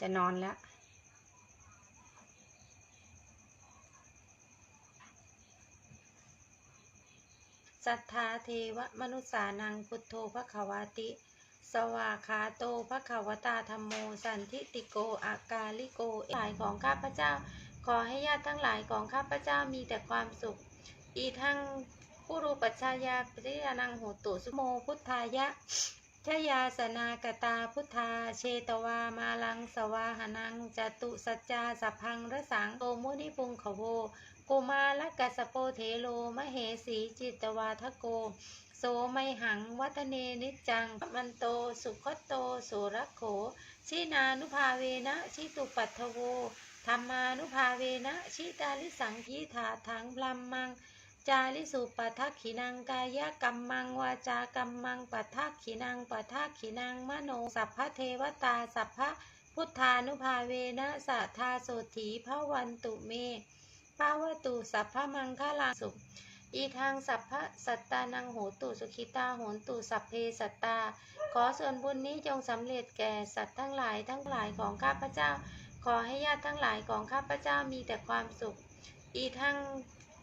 จะนอนแล้ว สัทธาเทวมนุษานังพุทโธภควาติ สวาคาโตภควตาธรรมโม สันทิติโก อากาลิโกหลายของข้าพเจ้า ขอให้ญาติทั้งหลายของข้าพเจ้ามีแต่ความสุข อีทั้งผู้รูปัชชายาปริยานังโหตุสุโมพุทธายะ ชยาสนากตาพุทธา เชตวามาลังสวาหนังจตุสัจจาสัพพังระสังโตมุนิพุงขโวกุมาลกัสโปเทโลมเหสีจิตวาทโก โสไมหัง วัฒเนนิจังมันโตสุขโตสุรโข ชินานุภาเวนะชิตุปัทโวธรรมานุภาเวนะชิตาลิสังกีถาทังพลัมมัง จาริสุปัทขินังกายกรรมังวาจากรรมังปัทขินังปัทขินังมโนสัพพเทวตาสัพพพุทธานุภาเวนะสัทธาโสถีพระวันตุเมภาวตุสัพพมังคลาสุขอีทางสัพพะสัตตานังโหตุสุขิตาโหนตุสัพเพสัตตา ขอส่วนบุญนี้จงสำเร็จแก่สัตว์ทั้งหลายทั้งหลายของข้าพเจ้า ขอให้ญาติทั้งหลายของข้าพเจ้ามีแต่ความสุข อีทาง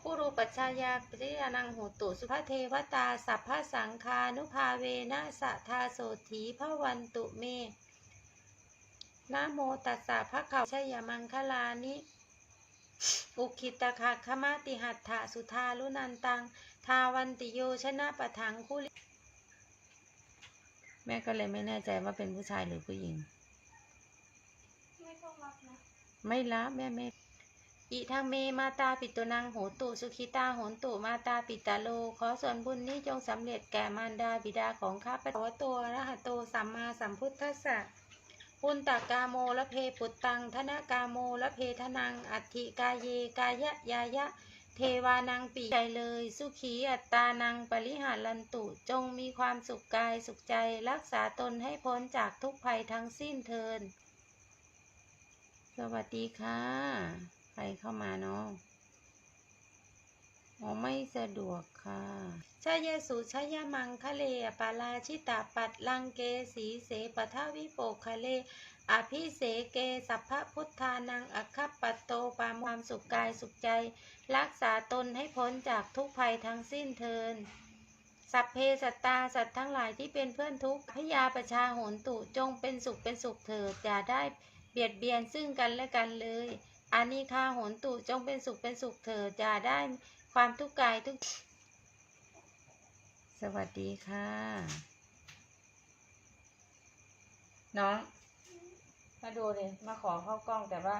ผู้รูปัชชายาปริยานังโหตุ สุภเทวตา สัพพะสังคานุภาเวนะสัทธาโสถีพระวันตุเมนะโมตัสสะภะคะวะชยมังคลานิ อุคิตคะขมาติหัตถะสุทาลุนันตัง ทาวันติโยชนะปะถังคุลิแม่ก็เลยไม่แน่ใจว่าเป็นผู้ชายหรือผู้หญิง ไม่ต้องรับนะ ไม่รับแม่ไม่ อิทังเมมาตาปิตุนังโหตุสุขิตาโหนตุมาตาปิตาโล ขอส่วนบุญนี้จงสำเร็จแก่มารดาบิดาของข้าพเจ้าตัวระหะโตสัมมาสัมพุทธัสสะปุณตกาโมละเพปุตตัง ธนกาโมละเพทนัง อัตถิกาเยกายะยายะ เทวานังปีใจเลย สุขีอัตตานังปริหารันตุจงมีความสุขกายสุขใจรักษาตนให้พ้นจากทุกภัยทั้งสิ้นเทิน สวัสดีค่ะ รเข้ามาเนาะอ๋อไม่สะดวกค่ะชายสุชายมังคะเลปาลาชิตาปัดลังเกสีเสปทาวิโปคะเล อภิเสเกสัพพะพุทธานังอคคปัตโตปามความสุขกายสุขใจ รักษาตนให้พ้นจากทุกภัยทั้งสิ้นเทินสัพเพสัตตาสัตว์ทั้งหลายที่เป็นเพื่อนทุกข์พยาประชาโหนตุจงเป็นสุขเป็นสุขเถิดอย่าได้เบียดเบียนซึ่งกันและกันเลย อานิคาโหนตุจงเป็นสุขเป็นสุขเถิดอย่าได้ความทุกข์กายทุก สวัสดีค่ะ น้อง มาดูเลยมาขอเข้ากล้องแต่ว่า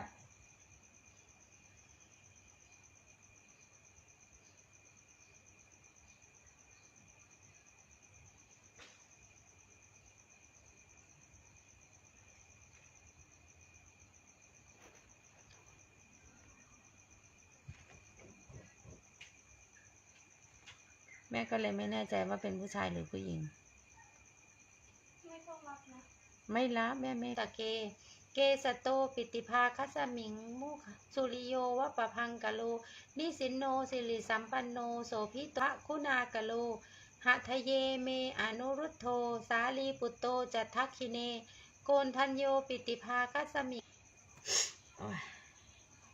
แม่ก็เลยไม่แน่ใจว่าเป็นผู้ชายหรือผู้หญิง ไม่ต้องรับนะ ไม่รับแม่ไม่ตะเก เกสโตปิติภาคัสมิงมุขสุริโยวะปะพังกะโลนิสินโนสิริสัมปันโนโสภิตะคุณากะโลหะทะเยเมอนุรุตโธ สาลีปุตโตจัตทักขิเน โกนทัญโยปิติภาคัสมิงโอ้ย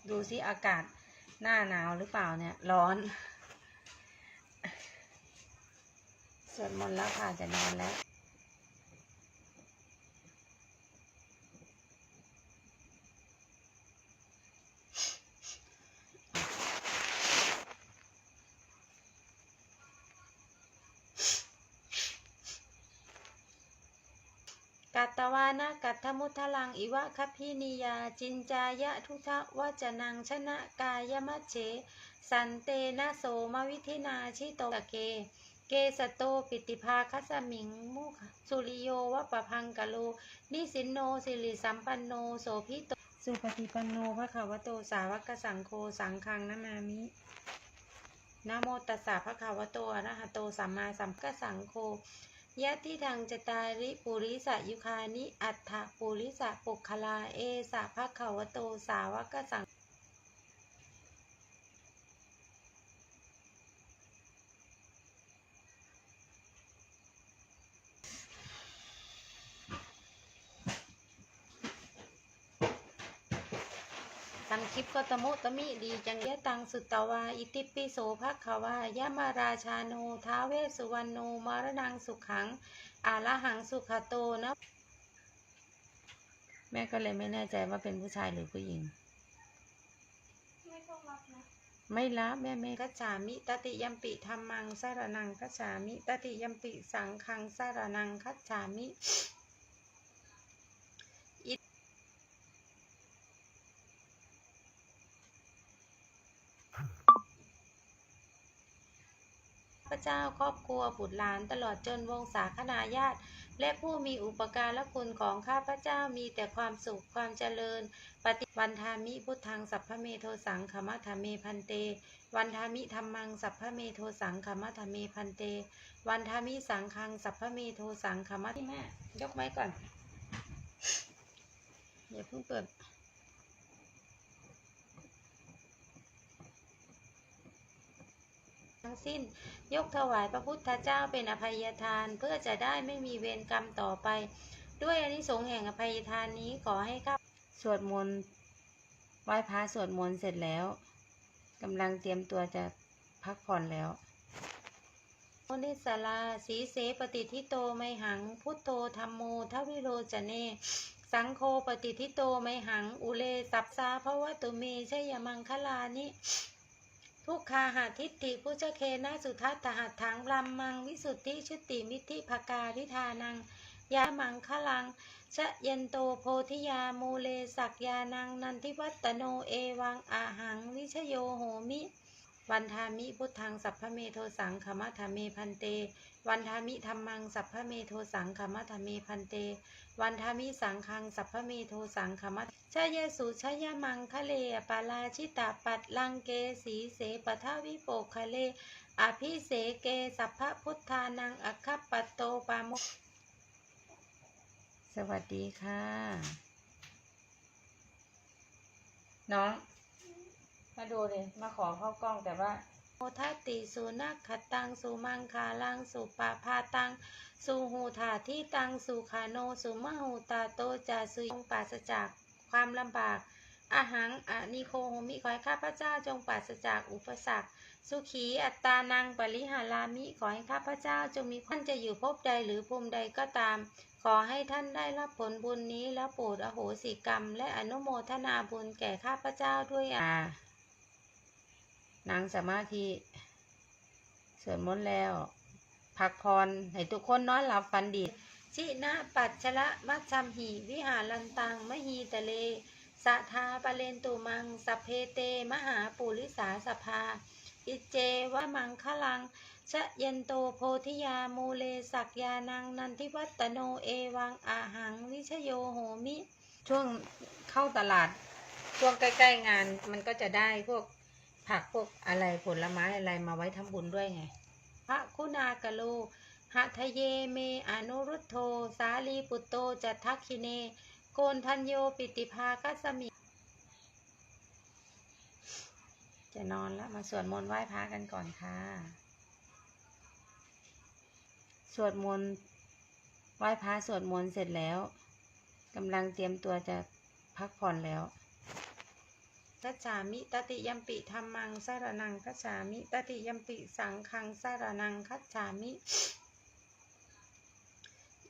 ดูสิอากาศหน้าหนาวหรือเปล่าเนี่ย ร้อน สวดมนต์แล้วค่ะจะนอนแล้วกัตตวานะกัตถมุทลังอิวะคัพพินิยา จินจายะทุทะวจนังชนะกายมัเฉสันเตนะโสมวิธินาชิโตตะเก เกสโตปิติภาคัสมิงมุขสุริโยวะปะพังกะโลนิสินโนสิริสัมปันโนโสภิโตสุปฏิปันโนภะคะวะโตสาวกสังโฆสังฆังนามามินะโมตัสสะภะคะวะโตอะระหะโตสัมมาสัมพุทสังโฆยะทิทางจตาริปุริสะยุคานิอัฏฐปุริสะปุคคลาเอสะภะคะวะโตสาวกสัง ก็ตมุตมิดีจังยะตังสุตตวา อิติปิโสภควายะมาราชาโนท้าเวสุวรรณโนมรณังสุขัง อาละหังสุขโตนะ แม่ก็เลยไม่แน่ใจว่าเป็นผู้ชายหรือผู้หญิง ไม่ต้องรับนะ ไม่ละแม่แม่กัจฉามิตติยัมปิธรรมังสารนังกัจฉามิตติยัมปิสังฆังสารนังคัจฉามิอิพระ เจ้าครอบครัวบุตรหลานตลอดจนวงศาคณาญาติ และผู้มีอุปการะคุณของข้าพเจ้ามีแต่ความสุขความเจริญ ปฏิวันทามิพุทธังสัพพะเมโทสังขมะธรรมเมพันเต วันทามิธรรมังสัพพะเมโทสังขมะธรรมเมพันเต วันทามิสังฆังสัพพะเมโทสังขมะที่แม่ยกไม้ก่อนอย่าเพิ่งเปิด ทั้งสิ้น ยกถวายพระพุทธเจ้าเป็นอภัยทาน เพื่อจะได้ไม่มีเวรกรรมต่อไป ด้วยอนิสงส์แห่งอภัยทานนี้ขอให้ข้าสวดมนต์ไหว้พระสวดมนต์เสร็จแล้วกำลังเตรียมตัวจะพักผ่อนแล้วโอนิสลาสีเสปฏิทิโตไมหัง พุทโธธรรมโมทวิโรจเน สังโฆปฏิทิโตไมหัง อุเลสัพสาภวตุเมชยมังคลานิ ทุกขาหาทิฏฐิพุชเคนะสุทัตตหัตถังรัมมังวิสุทธิชุติมิธิภการิธานังยามังคลังชะเยนโตโพธิยามูเลสักยานังนันทิวัตโนเอวังอาหังวิชโยโหมิ วันทามิพุทธังสัพพะเมโทสังขมะธรรมเมพันเต วันทามิธรรมังสัพพะเมโทสังขมะธรรมเมพันเต วันทามิสังฆังสัพพะเมโทสังขมะชยสุชยมังคะเลปาลาชิตาปัดลังเกสีเสปทาวิโปคะเล อภิเสเกสัพพะพุทธานังอัคคปโตปาโมกสวัสดีค่ะ น้อง มาดูเลยมาขอเข้ากล้องแต่ว่าโมทัติสุนักขตังสุมังคาลังสุปาพาตังสุหูถาที่ตังสุขาโนสุมหูตาโตจาสุยงปราศจากความลำบากอาหังอานิโคโหมิขอให้ข้าพเจ้าจงปราศจากอุปสรรค สุขีอัตตานังปริหารามิขอให้ข้าพเจ้าจงมีท่านจะอยู่ภพใดหรือภูมิใดก็ตาม ขอให้ท่านได้รับผลบุญนี้แล้วโปรดอโหสิกรรม และอนุโมทนาบุญแก่ข้าพเจ้าด้วยอ่า นางสมาธิสวดมนต์แล้ว พักพรให้ทุกคนนอนหลับฝันดีชินะปัจชละมัชชัมหีวิหารันตังมหีตะเลสะทาปะเลนตุมังสัพเพเต มหาปุริสาสภา อิเจวะมังคลังชะเยนโตโพธิยามูเลสักยานังนันทิวัตโนเอวังอาหังวิชโยโหมิ ช่วงเข้าตลาด ช่วงใกล้ ๆ งานมันก็จะได้พวก ผักพวกอะไรผลไม้อะไรมาไว้ทำบุญด้วยไงพระคุณากะโลหัทะเยเมอนุรุตโธสาลีปุตโตจัตทักคิเน โกนทัญโยปิติภาคัสมิ จะนอนแล้วมาสวดมนต์ไหว้พระกันก่อนค่ะ สวดมนต์ไหว้พระสวดมนต์เสร็จแล้วกำลังเตรียมตัวจะพักผ่อนแล้ว กัจฉามิตติยัมปิธรรมังสารนังกัจฉามิตติยัมปิสังฆังสารนังคัจฉามิ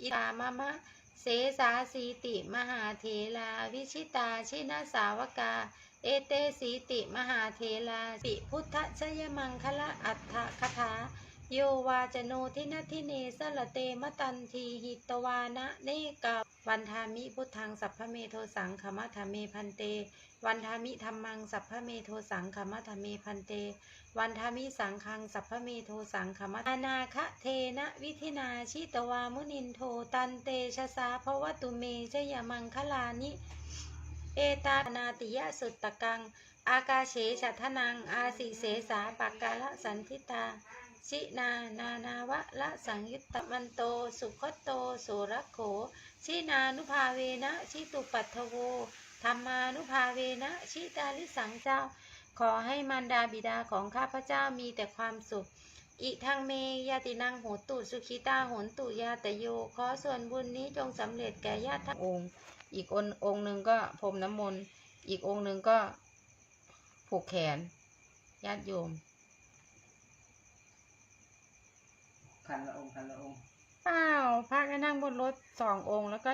อิตามะมะเสสาสีติมหาเถลาวิชิตาชินาสาวกา เอเตสีติมหาเถลาปิพุทธชยมังคละอัฏฐคถา โยวาจโนทินัทิเนสละเตมตันทีหิตวานะเนกาวันทามิพุทธังสัพพเมโทสังขมะธเมพันเต วันทามิธรรมังสัพพเมโทสังขมะธเมพันเต วันทามิสังฆังสัพพเมโทสังขมะอานาคะเทนะวิธินาชิตวามุนินโทตันเตชะสาภวตุเมชยมังคลานิ เอตานาติยะสุตตะกัง อากาเฉฉัทนัง อาสิเสสาปักกาละสันทิตา ชินา นานาวะละสังยุตตมันโต สุขโตโสรโข ชินานุภาเวนะ ชิตุปัทโวธรรมานุภาเวนะ ชิตาลิสังเจ้า ขอให้มารดาบิดาของข้าพเจ้ามีแต่ความสุข อิทังเมยาตินังโหตุสุขิตาโหนตุยาตโย ขอส่วนบุญนี้จงสำเร็จแก่ญาติทั้งองค์ อีกองค์องค์หนึ่งก็พรมน้ำมนต์ อีกองค์หนึ่งก็ผูกแขนญาติโยม พันละองค์พันละองค์เปล่าพระก็นั่งบนรถสององค์แล้วก็